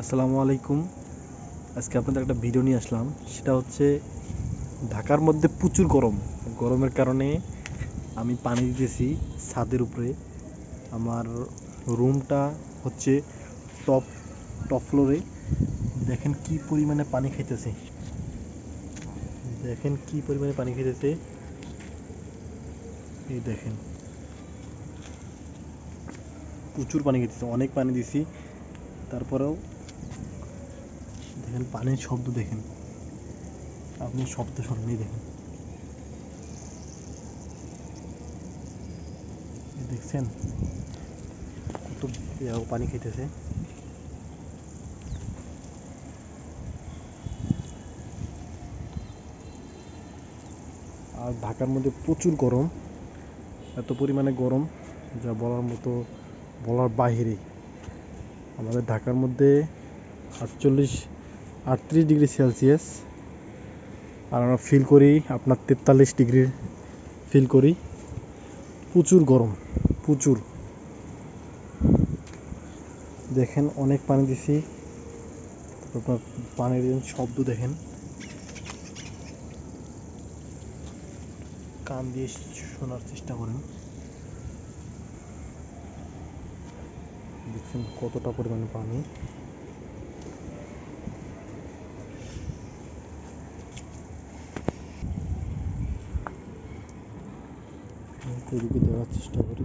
আসসালামু আলাইকুম। আজকে আপনাদের একটা ভিডিও নিয়ে আসলাম। সেটা হচ্ছে ঢাকার মধ্যে প্রচুর গরম। গরমের কারণে আমি পানি দিতেছি ছাদের উপরে। আমার রুমটা হচ্ছে টপ টপ ফ্লোরে। দেখেন কি পরিমাণে পানি খাইতেছে। দেখেন কি পরিমাণে পানি খাইতেছে। এই দেখেন। প্রচুর পানি খেতেছে অনেক পানি দিছি। তারপরেও দেখেন, পানির শব্দ দেখেন। আপনি শব্দ শুনলেই দেখেন। দেখছেন? কত পানি খেতেছে। আর ঢাকার মধ্যে প্রচুর গরম। এত পরিমাণে গরম, যা বলার মতো বলার বাহিরে। আমাদের ঢাকার মধ্যে আটচল্লিশ, আটত্রিশ ডিগ্রি সেলসিয়াস। আর আমরা ফিল করি আপনার তেতাল্লিশ ডিগ্রি ফিল করি। প্রচুর গরম, প্রচুর। দেখেন অনেক পানি দিছি। আপনার পানির শব্দ দেখেন। কান দিয়ে শোনার চেষ্টা করেন। দেখছেন কতটা পরিমাণে পানি। এদিকে দেওয়ার চেষ্টা করি।